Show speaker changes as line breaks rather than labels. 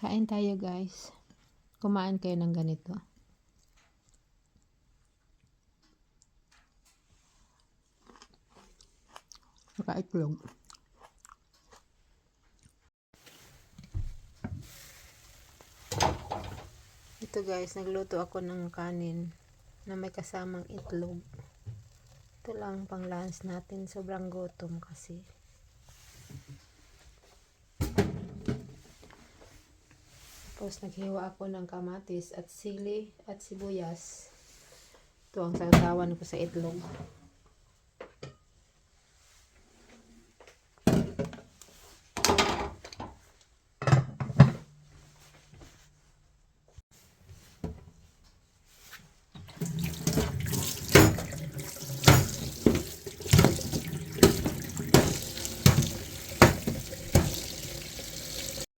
Kain tayo guys. Kumain kayo ng ganito. Saka itlog. Ito guys, nagluto ako ng kanin na may kasamang itlog. Ito lang pang lunch natin. Sobrang gutom kasi. Tapos naghiwa ako ng kamatis at sili at sibuyas. Ito ang sasawan ko sa itlog.